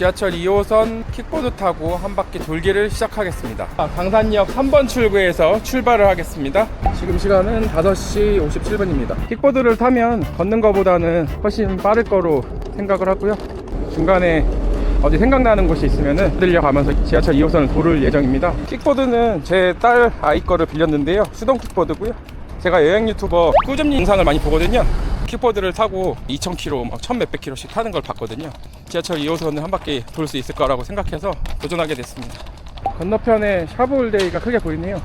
지하철 2호선 킥보드 타고 한 바퀴 돌기를 시작하겠습니다. 아, 강산역 3번 출구에서 출발을 하겠습니다. 지금 시간은 5시 57분입니다. 킥보드를 타면 걷는 것보다는 훨씬 빠를 거로 생각을 하고요. 중간에 어디 생각나는 곳이 있으면은 들려가면서 지하철 2호선을 도를 예정입니다. 킥보드는 제 딸 아이 거를 빌렸는데요. 수동 킥보드고요. 제가 여행 유튜버 꾸준히 영상을 많이 보거든요. 킥보드를 타고 2,000km, 막 1,000몇백 킬로씩 타는 걸 봤거든요. 지하철 2호선을 한 바퀴 돌 수 있을 거라고 생각해서 도전하게 됐습니다. 건너편에 샤브올데이가 크게 보이네요.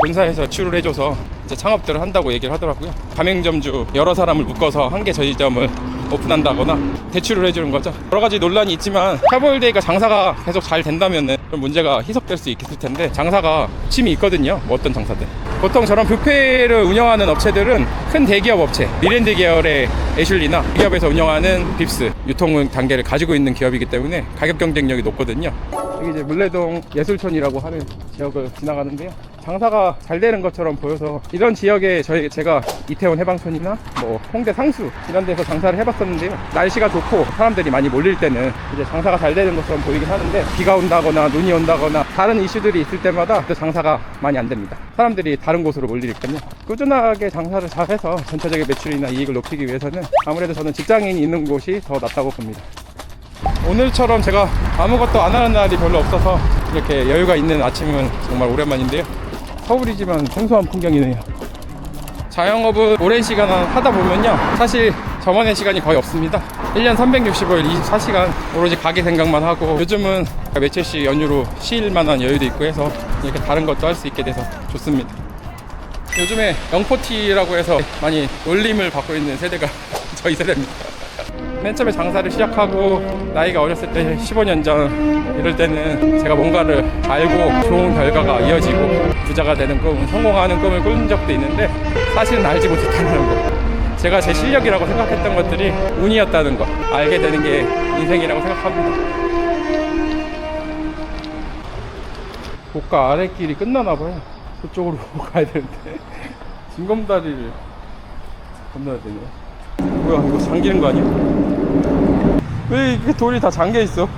본사에서 지출을 해줘서 이제 창업들을 한다고 얘기를 하더라고요. 가맹점주 여러 사람을 묶어서 한 개 저지점을 오픈한다거나 대출을 해주는 거죠. 여러 가지 논란이 있지만 샤브올데이가 장사가 계속 잘 된다면은 좀 문제가 희석될 수 있을 텐데 장사가 침이 있거든요. 뭐 어떤 장사든. 보통 저런 뷔페를 운영하는 업체들은 큰 대기업 업체, 미랜드 계열의 애슐리나 기업에서 운영하는 빕스 유통 단계를 가지고 있는 기업이기 때문에 가격 경쟁력이 높거든요. 여기 이제 물레동 예술촌이라고 하는 지역을 지나가는데요. 장사가 잘 되는 것처럼 보여서 이런 지역에 저희 제가 이태원 해방촌이나 뭐 홍대 상수 이런 데서 장사를 해봤었는데요. 날씨가 좋고 사람들이 많이 몰릴 때는 이제 장사가 잘 되는 것처럼 보이긴 하는데 비가 온다거나 눈이 온다거나 다른 이슈들이 있을 때마다 또 장사가 많이 안 됩니다. 사람들이 다른 곳으로 몰리니까요. 꾸준하게 장사를 잘해서 전체적인 매출이나 이익을 높이기 위해서는 아무래도 저는 직장인이 있는 곳이 더 낫다고 봅니다. 오늘처럼 제가 아무것도 안 하는 날이 별로 없어서 이렇게 여유가 있는 아침은 정말 오랜만인데요. 서울이지만 생소한 풍경이네요. 자영업을 오랜 시간 하다 보면요. 사실 저만의 시간이 거의 없습니다. 1년 365일 24시간 오로지 가게 생각만 하고 요즘은 며칠씩 연휴로 쉴 만한 여유도 있고 해서 이렇게 다른 것도 할 수 있게 돼서 좋습니다. 요즘에 영포티라고 해서 많이 놀림을 받고 있는 세대가 저희 세대입니다. 맨 처음에 장사를 시작하고 나이가 어렸을 때 15년 전 이럴 때는 제가 뭔가를 알고 좋은 결과가 이어지고 부자가 되는 꿈, 성공하는 꿈을 꾼 적도 있는데 사실은 알지 못했다는 거. 제가 제 실력이라고 생각했던 것들이 운이었다는 거 알게 되는 게 인생이라고 생각합니다. 고가 아래 길이 끝나나 봐요. 그쪽으로 가야 되는데 징검다리를 건너야 되네. 뭐야 이거 잠기는 거 아니야? 왜 이렇게 돌이 다 잠겨 있어?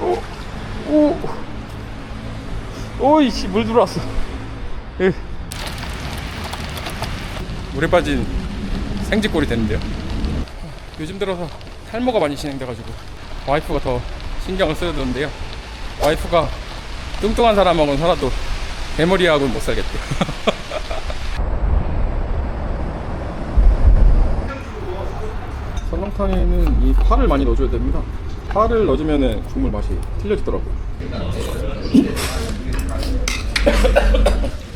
오, 오, 오이씨 물 들어왔어. 에. 물에 빠진 생쥐꼴이 됐는데요. 요즘 들어서 탈모가 많이 진행돼가지고 와이프가 더 신경을 쓰는데요. 와이프가 뚱뚱한 사람하고는 살아도 대머리하고는 못 살겠대요. 설렁탕에는 이 파를 많이 넣어줘야 됩니다. 파를 넣어주면 국물 맛이 틀려지더라고요.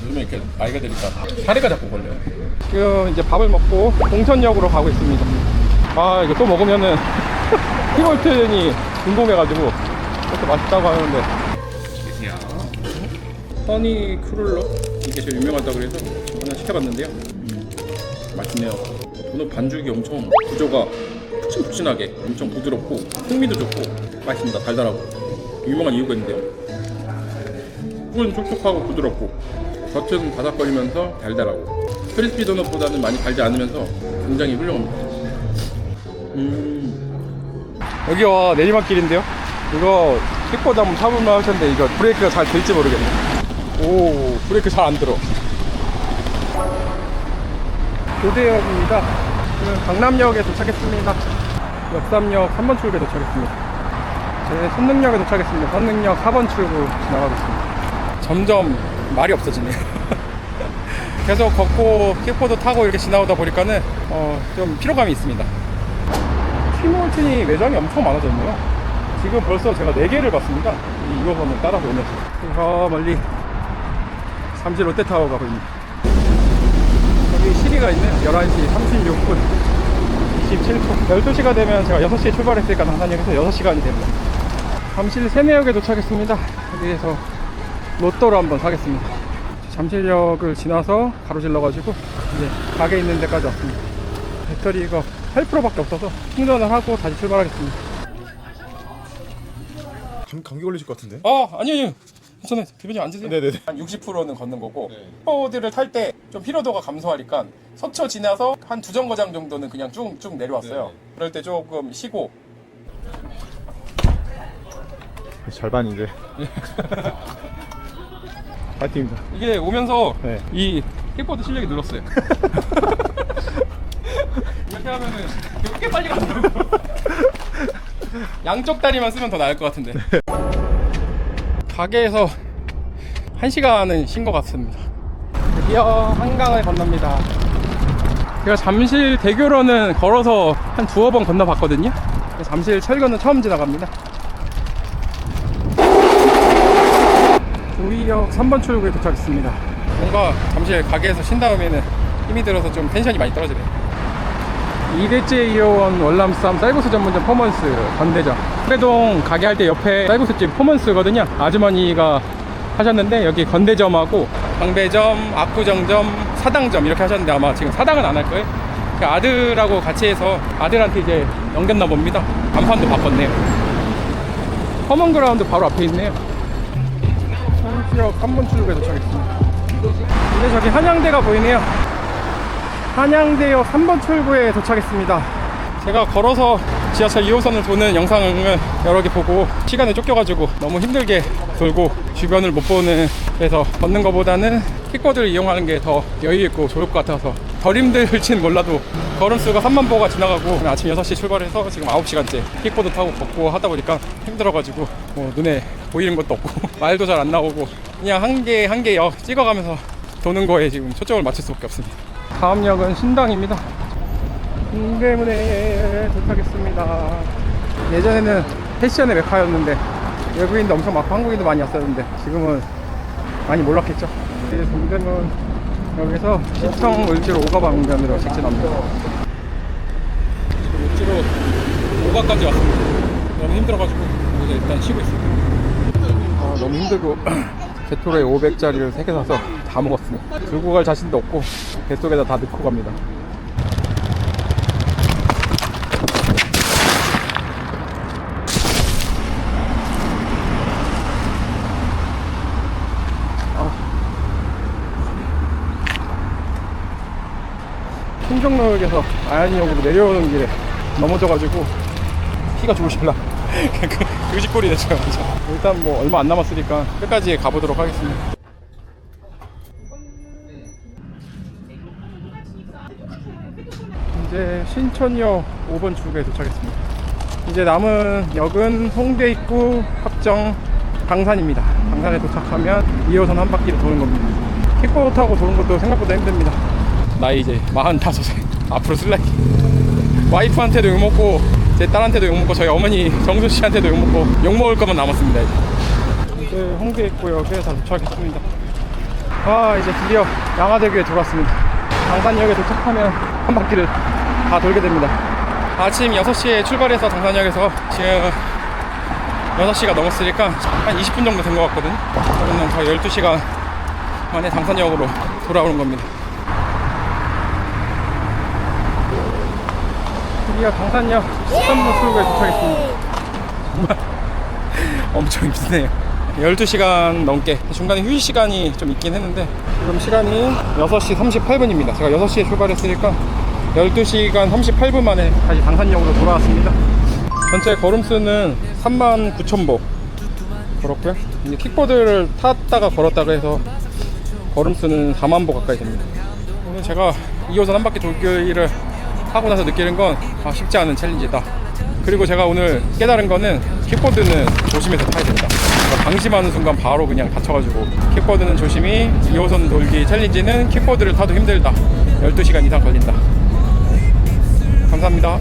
요즘에 이렇게 나이가 드니까 다리가 자꾸 걸려요. 지금 이제 밥을 먹고 공천역으로 가고 있습니다. 아 이거 또 먹으면은 티볼튼이 궁금해가지고 이렇게 맛있다고 하는데 허니 크룰러 이게 제일 유명하다고 그래서 하나 시켜봤는데요. 맛있네요. 오늘 반죽이 엄청 구조가 푹신푹신하게 엄청 부드럽고 풍미도 좋고 맛있습니다. 달달하고 유명한 이유가 있는데요. 속은 촉촉하고 부드럽고 겉은 바삭거리면서 달달하고 크리스피 도넛보다는 많이 달지 않으면서 굉장히 훌륭합니다. 음 여기와 내리막길인데요. 이거 킥보드 한번 타보면 할 텐데 이거 브레이크가 잘 될지 모르겠네. 오 브레이크 잘 안 들어. 교대역입니다. 지금 강남역에 도착했습니다. 역삼역 3번 출구에 도착했습니다. 제 선릉역에 도착했습니다. 선릉역 4번 출구 지나가고 있습니다. 점점 말이 없어지네요. 계속 걷고 킥보드 타고 이렇게 지나오다 보니까는 어, 좀 피로감이 있습니다. 티몰튼이 매장이 엄청 많아졌네요. 지금 벌써 제가 4개를 봤습니다. 이 2호선을 따라서 오면서. 저 멀리 삼지 롯데타워가 보입니다. 여기 시리가 있네요. 11시 36분 27초. 12시가 되면 제가 6시에 출발했으니까 당산역에서 6시간이 됩니다. 잠실 세내역에 도착했습니다. 여기에서 로또를 한번 사겠습니다. 잠실역을 지나서 가로질러 가지고 이제 가게 있는 데까지 왔습니다. 배터리가 8%밖에 없어서 충전을 하고 다시 출발하겠습니다. 감, 감기 걸리실 것 같은데? 아, 아니요, 아니요. 괜찮아요. 대표님 앉으세요. 네네네. 한 60%는 걷는 거고 킥보드를 탈 때 좀 피로도가 감소하니까 서초 지나서 한 두 정거장 정도는 그냥 쭉쭉 내려왔어요. 네네. 그럴 때 조금 쉬고 절반인데. 파이팅입니다. 이게 오면서 네. 이 킥보드 실력이 늘었어요. 이렇게 하면은 꽤 빨리 가더라고. 양쪽 다리만 쓰면 더 나을 것 같은데. 가게에서 한 시간은 쉰 것 같습니다. 드디어 한강을 건넙니다. 제가 잠실 대교로는 걸어서 한 두어 번 건너봤거든요. 잠실 철교는 처음 지나갑니다. 우리역 3번 출구에 도착했습니다. 뭔가 잠실 가게에서 쉰 다음에는 힘이 들어서 좀 텐션이 많이 떨어지네요. 2대째 이어원 월남쌈 쌀국수 전문점 퍼먼스 건대점 회동 가게 할 때 옆에 쌀국수집 퍼먼스거든요. 아주머니가 하셨는데 여기 건대점하고 방배점, 압구정점, 사당점 이렇게 하셨는데 아마 지금 사당은 안 할 거예요. 그 아들하고 같이 해서 아들한테 이제 넘겼나 봅니다. 간판도 바꿨네요. 커먼그라운드 바로 앞에 있네요. 잠시역 3번 출구에 도착했습니다. 이제 저기 한양대가 보이네요 한양대역 3번 출구에 도착했습니다. 제가 걸어서 지하철 2호선을 도는 영상을 여러 개 보고 시간에 쫓겨가지고 너무 힘들게 돌고 주변을 못 보는 그래서 걷는 것보다는 킥보드를 이용하는 게 더 여유 있고 좋을 것 같아서 덜 힘들진 몰라도 걸음수가 3만 보가 지나가고 아침 6시 출발해서 지금 9시간째 킥보드 타고 걷고 하다 보니까 힘들어가지고 뭐 눈에 보이는 것도 없고 말도 잘 안 나오고 그냥 한 개 한개 찍어가면서 도는 거에 지금 초점을 맞출 수밖에 없습니다. 다음 역은 신당입니다. 동대문에 도착했습니다. 예전에는 패션의 메카였는데 외국인도 엄청 많고 한국인도 많이 왔었는데 지금은 많이 몰락했죠. 이제 동대문 여기서 시청 을지로 오가방면으로 직진합니다. 을지로 오가까지 왔습니다. 너무 힘들어가지고 이제 일단 쉬고 있습니다. 아, 너무 힘들고 게토레 500짜리를 3개 사서 다 먹었습니다. 들고 갈 자신도 없고 배 속에다 다 넣고 갑니다. 신정로역에서 아야니역으로 내려오는 길에 넘어져가지고 피가 죽으실라 그 의식골이 됐죠 그래서 일단 뭐 얼마 안 남았으니까 끝까지 가보도록 하겠습니다 이제 신천역 5번 출구에 도착했습니다. 이제 남은 역은 홍대 입구 합정 강산입니다. 강산에 도착하면 2호선 한 바퀴를 도는 겁니다. 킥보드 타고 도는 것도 생각보다 힘듭니다. 나이 이제 45세 앞으로 슬라이드 와이프한테도 욕먹고 제 딸한테도 욕먹고 저희 어머니 정수 씨한테도 욕먹고 욕먹을 것만 남았습니다 이제. 이제 홍대 입구역에 다 도착했습니다. 아 이제 드디어 양화대교에 들어왔습니다 당산역에 도착하면 한 바퀴를 다 돌게 됩니다 아침 6시에 출발해서 당산역에서 지금 6시가 넘었으니까 한 20분 정도 된 것 같거든요 그러면 거의 12시간 만에 당산역으로 돌아오는 겁니다 드디어 당산역 13번 출구에 도착했습니다. 정말 엄청 힘드네요. 12시간 넘게 중간에 휴식 시간이 좀 있긴 했는데 지금 시간이 6시 38분입니다. 제가 6시에 출발했으니까 12시간 38분 만에 다시 당산역으로 돌아왔습니다. 전체 걸음수는 3만 9천 보 그렇고요. 이제 킥보드를 탔다가 걸었다가 해서 걸음수는 4만 보 가까이 됩니다. 오늘 제가 2호선 한 바퀴 돌기를 하고 나서 느끼는 건 아, 쉽지 않은 챌린지다. 그리고 제가 오늘 깨달은 거는 킥보드는 조심해서 타야 된다. 그러니까 방심하는 순간 바로 그냥 다쳐가지고 킥보드는 조심히 2호선 돌기 챌린지는 킥보드를 타도 힘들다. 12시간 이상 걸린다. 감사합니다.